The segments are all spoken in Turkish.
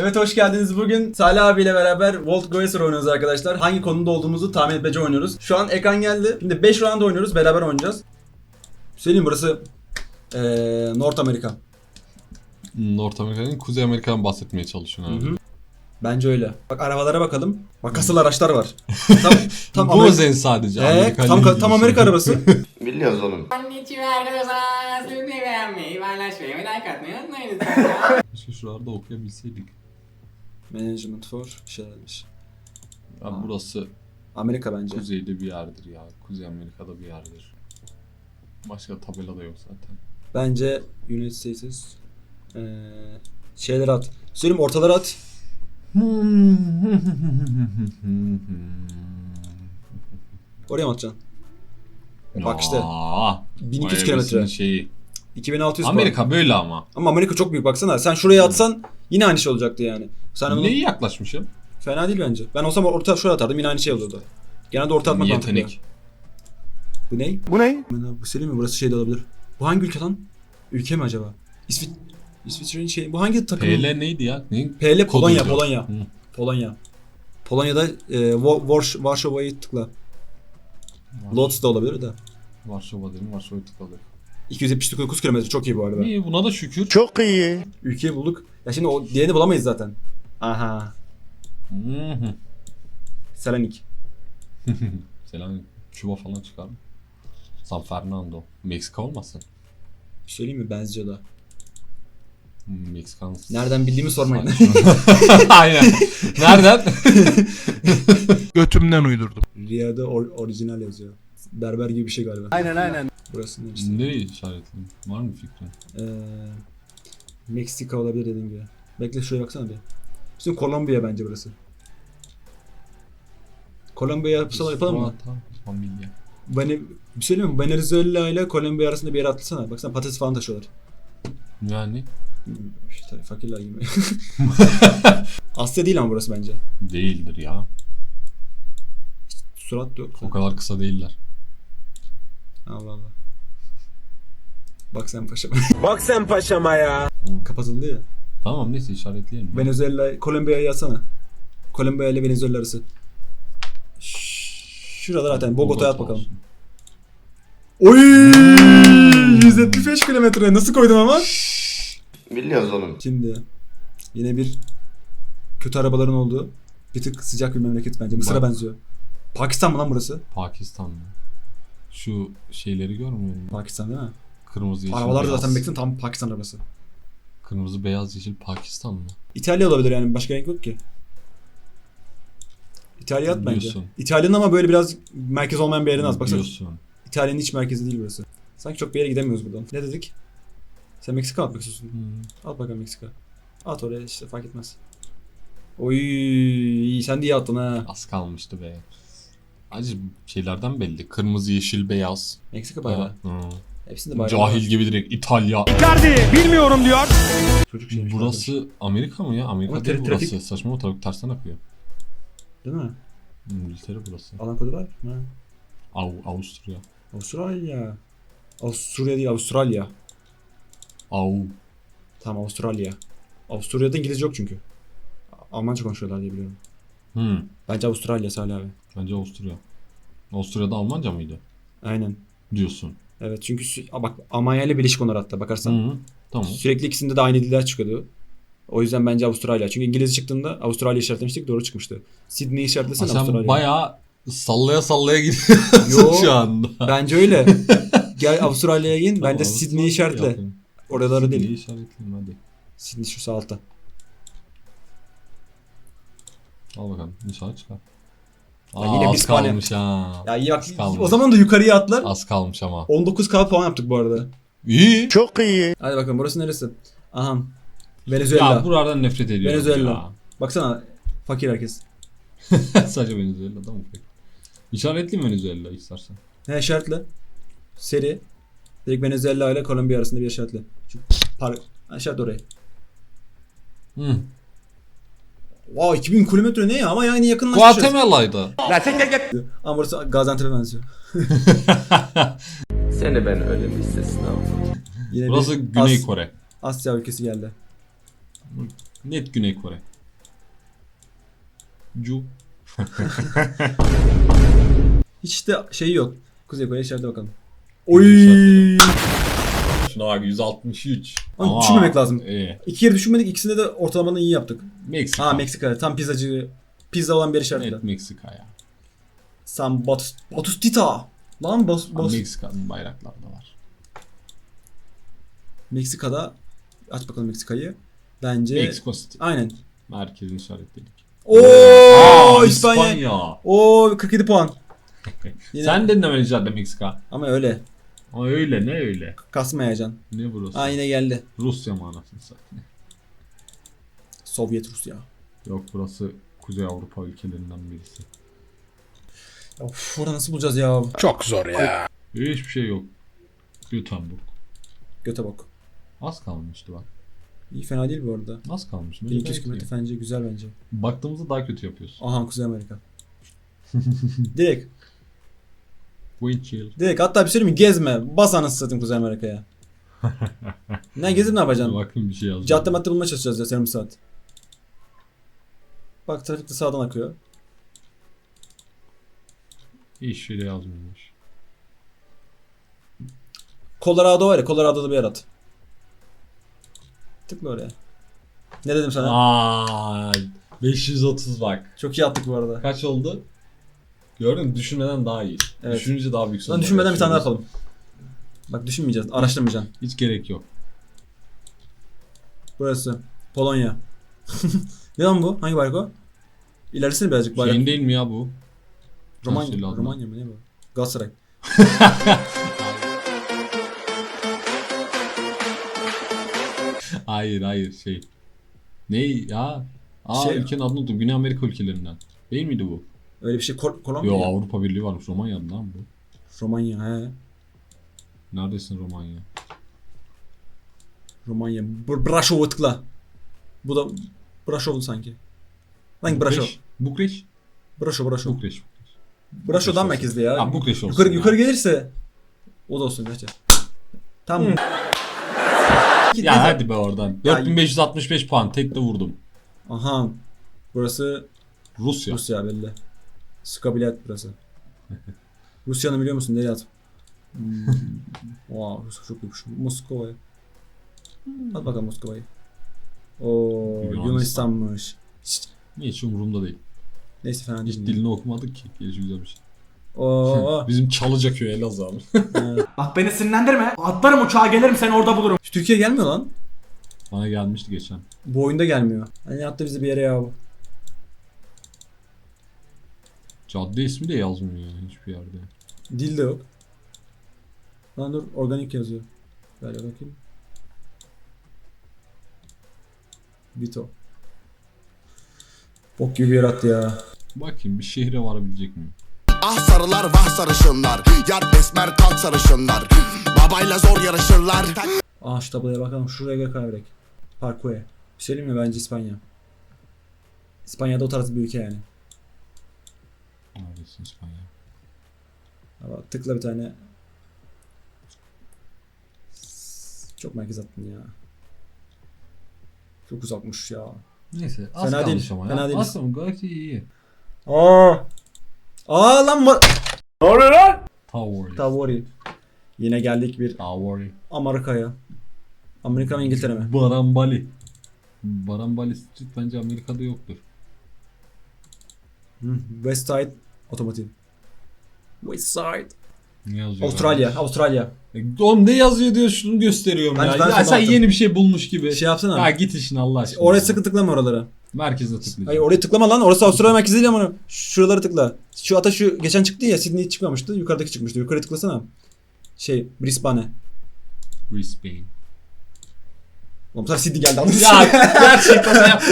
Evet hoş geldiniz. Bugün Salih abiyle beraber Volt Goeser oynuyoruz arkadaşlar. Hangi konuda olduğumuzu tahmin etmece oynuyoruz. Şu an ekran geldi. Şimdi 5 round oynuyoruz. Beraber oynayacağız. Söyleyeyim burası eee North Amerika. North Amerika'nın Kuzey Amerika'dan bahsetmeye çalışıyorsun abi. Hı hı. Bence öyle. Bak arabalara bakalım. Bak asıl araçlar var. Tam tam Bu Amerika. özen sadece. Ee, Amerika tam, tam. Amerika arabası. Biliyoruz oğlum. Keşke şuralarda okuyabilseydik. Management for şeylermiş. Ya burası Amerika bence. kuzeyde bir yerdir ya. Kuzey Amerika'da bir yerdir. Başka tabela da yok zaten. Bence United States eee şeyleri at. Söyleyeyim ortalara at. Oraya mı atacaksın? Bak işte. Aa, 1200 o kilometre. Şeyi. 2600 puan. Amerika böyle ama. Ama Amerika çok büyük baksana. Sen şuraya atsan yine aynı şey olacaktı yani. Sen bunu... Ne iyi yaklaşmışım. Fena değil bence. Ben olsam orta şuraya atardım yine aynı şey olurdu. Genelde orta atmak Yetenek. mantıklı. Bu ne? Bu ne? Ben- Bu Selim mi? Burası şey de olabilir. Bu hangi ülke lan? Ülke mi acaba? İsvit İsviçre'nin şey. Bu hangi takım? PL neydi ya? Ne? PL Polonya, Koduydu. Polonya. Hı. Polonya. Polonya'da e, Varşova'yı tıkla. Lodz da olabilir de. Varşova dedim. Varşova'ya tıkladık. 279 kilometre çok iyi bu arada. İyi buna da şükür. Çok iyi. Ülkeyi bulduk. Ya şimdi o diğerini bulamayız zaten. Aha. Hı hı. Selanik. Selam. Küba falan çıkar mı? San Fernando. Meksika olmasın? Bir şey söyleyeyim mi? Benziyor da. Hmm, Meksikan. Nereden bildiğimi sormayın. Aynen. Nereden? Götümden uydurdum. Riyad'da or- orijinal yazıyor. Berber gibi bir şey galiba. Aynen aynen. Burası neresi? Nereye işaretleyeyim? Var mı fikrin? Ee, Meksika olabilir dediğim gibi. Bekle şuraya baksana bir. Bizim Kolombiya bence burası. Kolombiya yapsana yapalım mı? Familia. Beni bir söyleyeyim mi? Venezuela ile Kolombiya arasında bir yere atlasana. Baksana patates falan taşıyorlar. Yani Hmm, İşte fakirler gibi. Asya değil ama burası bence. değildir ya. Surat yok. O kadar kısa değiller. Allah Allah. Bak sen paşam. Bak sen paşama ya. Kapatıldı ya. Tamam neyse işaretleyelim. Venezuela, Kolombiya'yı yazsana. Kolombiya ile Venezuela arası. Ş- Şuralar zaten. Bogota'ya at bakalım. olsun. Oy! 175 kilometre. Nasıl koydum ama? Biliyoruz oğlum. Şimdi yine bir kötü arabaların olduğu bir tık sıcak bir memleket bence. Mısır'a Bak. benziyor. Pakistan mı lan burası? Pakistan mı? Şu şeyleri görmüyor musun? Pakistan değil mi? Kırmızı yeşil Arabalar da beyaz. zaten baksana tam Pakistan arabası. Kırmızı beyaz yeşil Pakistan mı? İtalya olabilir yani başka renk yok ki. İtalya at bence. Diyorsun. İtalya'nın ama böyle biraz merkez olmayan bir yerine az. Baksana Diyorsun. İtalya'nın hiç merkezi değil burası. Sanki çok bir yere gidemiyoruz buradan. Ne dedik? Sen Meksika atmak istiyorsun. Hmm. At bakalım Meksika. At oraya işte fark etmez. Oy sen de iyi attın ha. Az kalmıştı be. Acı şeylerden belli. Kırmızı, yeşil, beyaz. Meksika bayrağı. Hı. Hepsinde bayrağı Cahil var. gibi direkt İtalya. Icardi bilmiyorum diyor. Çocuk şeymiş. Burası Amerika mı ya? Amerika Ama değil tra- burası. trafik- Saçma o taraf tersten akıyor. Değil mi? İngiltere burası. Alan kodu var mı? Ha. Av, Avusturya. Avustralya. Avusturya değil Avustralya. Av. Tamam Avustralya. Avusturya'da İngilizce yok çünkü. Almanca konuşuyorlar diye biliyorum. Hmm. Bence Avustralya Salih abi. Bence Avusturya. Avusturya'da Almanca mıydı? Aynen. Diyorsun. Evet çünkü sü- bak Almanya ile birleşik onlar hatta bakarsan. Hı. Tamam. Sürekli ikisinde de aynı diller çıkıyordu. O yüzden bence Avustralya. Çünkü İngilizce çıktığında Avustralya işaretlemiştik doğru çıkmıştı. Sydney Ha, işaretlesene sen Avustralya. bayağı sallaya sallaya gidiyorsun Yo. şu anda. Bence öyle. Gel Avustralya'ya in. Tamam, Bence Avustralya Sydney işaretle. yapayım. Oraları Sydney'i değil. işaretleyeyim hadi. Sydney şu sağ altta. Al bakalım. İnşallah çıkar. Ya Aa, yine az kalmış ha. Ya iyi bak Az kalmış. o zaman da yukarıya atlar. Az kalmış ama. 19k puan yaptık bu arada. İyi. Çok iyi. Hadi bakalım burası neresi? Aha. Venezuela. Ya buradan nefret ediyorum Venezuela. Baksana fakir herkes. ya. Sadece Venezuela'da mı pek? İşaretli Venezuela istersen. Ne işaretle? Seri. Direkt Venezuela ile Kolombiya arasında bir işaretle. Şu par işaret oraya. Hı. Wow 2000 kilometre ne ya ama yani yakınlaşmışız. Guatemala'ydı. Ama burası Gaziantep'e benziyor. Seni ben öyle mi istisnam? Yine Burası bir Güney As- Kore. Asya ülkesi geldi. Net Güney Kore. Cu. Hiç de şeyi yok. Kuzey Kore içeride bakalım. Oy! Şuna bak 163. Ama düşünmemek lazım. Ee, İki kere düşünmedik. ikisinde de ortalamanı iyi yaptık. Meksika. Ha Meksika. Tam pizzacı. Pizza olan bir yer işaretle. Evet Meksika ya. San Batus, Batustita. Lan Bas, Bas, Meksika'nın bayrakları da var. Meksika'da aç bakalım Meksika'yı. Bence Mexico City. aynen. Merkezini işaretledik. Oo Aa, İspanya. Oo 47 puan. Yine- Sen de ne de Meksika? Ama öyle. Ama öyle ne öyle? Kasmayacaksın. Ne burası? Ha yine geldi. Rusya mı anasını satayım? Sovyet Rusya. Yok burası Kuzey Avrupa ülkelerinden birisi. Of burada nasıl bulacağız ya? Çok zor ya. Hiçbir şey yok. Göteborg. Göte bak. Az kalmıştı bak. İyi fena değil bu arada. Az kalmış. Ne 1200 güzel kilometre ki. bence güzel bence. Baktığımızda daha kötü yapıyorsun. Aha Kuzey Amerika. direkt. Windshield. Direkt hatta bir şey mi? Gezme. Bas anasını satayım Kuzey Amerika'ya. ne gezip ne yapacaksın? Bakın bir şey yazıyor. Cadde madde bulmaya çalışacağız ya yarım saat. Bak trafik de sağdan akıyor. Hiç şey de yazmıyormuş. Colorado var ya Colorado'da bir yer at. Tıkla oraya. Ne dedim sana? Aa, 530 bak. Çok iyi attık bu arada. Kaç oldu? Gördün mü? Düşünmeden daha iyi. Evet. Düşününce daha büyük Lan sorunlar düşünmeden bir tane daha yapalım. Bak düşünmeyeceğiz. Araştırmayacaksın. Hiç gerek yok. Burası. Polonya. ne lan bu? Hangi bayrak o? İlerisine birazcık bayrak. Şeyin değil mi ya bu? Romanya. Adını? Romanya mı ne bu? Galatasaray. Hayır hayır şey. Ne ya? Aa Şey- ülkenin adını unuttum. Güney Amerika ülkelerinden. Değil miydi bu? Öyle bir şey. Kol Kolombiya. Yo Avrupa Birliği varmış. Romanya'da lan bu. Romanya he. Neredesin Romanya? Romanya. Br Braşov'u tıkla. Bu da Braşov'u sanki. Hangi Braşov? Bukreş. Braşov, Braşov. Bukreş. Braşov'dan merkezde ya. Ha Bukreş olsun. yukarı ya. yukarı gelirse o da olsun gerçi. Tam. Git, Ya neyse. hadi be oradan. Ya- 4565 puan tek de vurdum. Aha. Burası Rusya. Rusya belli. Skabilet burası. Rusya'nı biliyor musun? Nereye at? Hmm. wow, Rusya çok büyükmüş. Moskova'ya. At bakalım Moskova'yı. Oo, Yunanistan. Yunanistan'mış. Şşt, Hiç umurumda değil. Neyse fena Hiç değil. dilini okumadık ki. Gelişi güzel bir şey. Oo. Bizim Çalıcaköy Elazığ abi. Bak beni sinirlendirme. Atlarım uçağa gelirim seni orada bulurum. Şu Türkiye gelmiyor lan. Bana gelmişti geçen. Bu oyunda gelmiyor. Hani attı bizi bir yere ya bu. Cadde ismi de yazmıyor yani hiçbir yerde. Dil de yok. Lan dur organik yazıyor. Ver bakayım. Vito. Bok gibi bir yer attı ya. Bakayım bir şehre varabilecek miyim? Ah sarılar vah sarışınlar Yar esmer kalk sarışınlar Babayla zor yarışırlar Aa şu tabloya bakalım. Şuraya gel kaybedek. Parkue. Bir şey söyleyeyim mi? Bence İspanya. İspanya'da o tarz bir ülke yani. Neredesin İspanya? Ama tıkla bir tane. Çok merkez attın ya. Çok uzakmış ya. Neyse az Fena kalmış değil, ama fena ya. değiliz. Az kalmış gayet iyi iyi. Aa. Aa lan var. Tavori. Tavori. Yine geldik bir Tavori. Amerika'ya. Amerika mı İngiltere mi? Barambali. Barambali Street bence Amerika'da yoktur. Hı, West Side Otomotiv. West Side. Ne yazıyor? Avustralya, Avustralya. E, Oğlum ne yazıyor diyor şunu gösteriyorum Ben- ya. ben ya sana sen yeni bir şey bulmuş gibi. Şey yapsana. Ya git işine Allah aşkına. Oraya sakın tıklama oralara. Tıklayacağım. Hayır oraya tıklama lan. Orası Avustralya merkezi değil ama. Şuraları tıkla. Şu ata şu geçen çıktı ya Sydney çıkmamıştı. Yukarıdaki çıkmıştı. Yukarı tıklasana. Şey Brisbane. Brisbane. Oğlum sana Sydney geldi anladın ya gerçekten ya.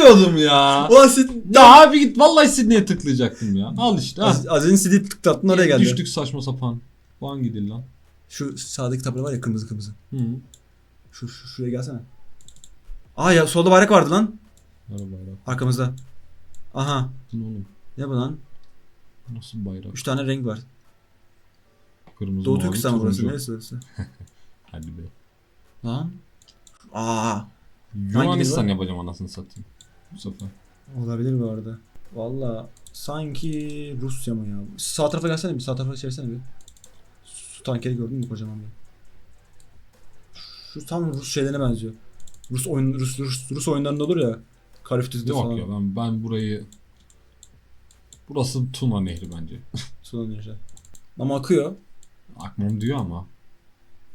Tıklıyordum ya. Ulan Sydney. Ya abi git vallahi Sydney'e tıklayacaktım ya. Al işte. Az, az önce Sydney tıklattın oraya geldi. Düştük saçma sapan. Bu hangi dil lan? Şu sağdaki tabela var ya kırmızı kırmızı. Hı. Şu, şu şuraya gelsene. Aa ya solda bayrak vardı lan. Merhaba bayrak. Arkamızda. Aha. Ne oğlum? Ne bu lan? Nasıl bayrak? Üç tane renk var. Kırmızı Doğu Türkistan burası. Neresi burası? Hadi be. Lan. Aa. Yunanistan yapacağım anasını satayım. Sefer. Olabilir bu arada. Valla sanki Rusya mı ya? Sağ tarafa gelsene bir sağ tarafa çevirsene bir. Su tankeri gördün mü kocaman bir? Şu tam Rus şeylerine benziyor. Rus oyun Rus Rus, Rus oyunlarında olur ya. Call of Duty'de Yok falan. ya ben, ben burayı... Burası Tuna Nehri bence. Sulanıyor işte. Ama akıyor. Akmam diyor ama.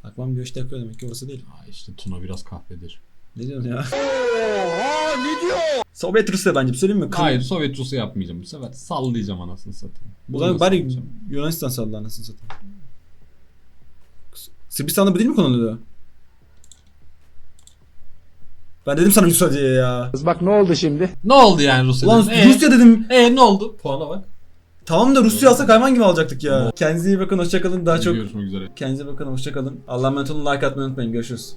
Akmam diyor işte akıyor demek ki orası değil. Aa, işte Tuna biraz kahvedir. Ne diyorsun ya? Oha ne diyor? Sovyet Rusya bence söyleyeyim mi? Kırım- Hayır Sovyet Rus'u yapmayacağım bu sefer. Sallayacağım anasını satayım. Zaman da bari. Yunanistan salladı anasını satayım. Sırbistan'da bu değil mi konuluyor? Ben dedim sana Rusya diye ya. Bak ne oldu şimdi? Ne oldu yani Rusya? Ulan dedin? Rusya dedim. E ne oldu? Puana bak. Tamam da Rusya alsak hayvan gibi alacaktık ya. Kendinize iyi bakın hoşçakalın. Daha çok Görüşmek üzere. kendinize bakın hoşçakalın. Allah'a emanet olun like atmayı unutmayın. Görüşürüz.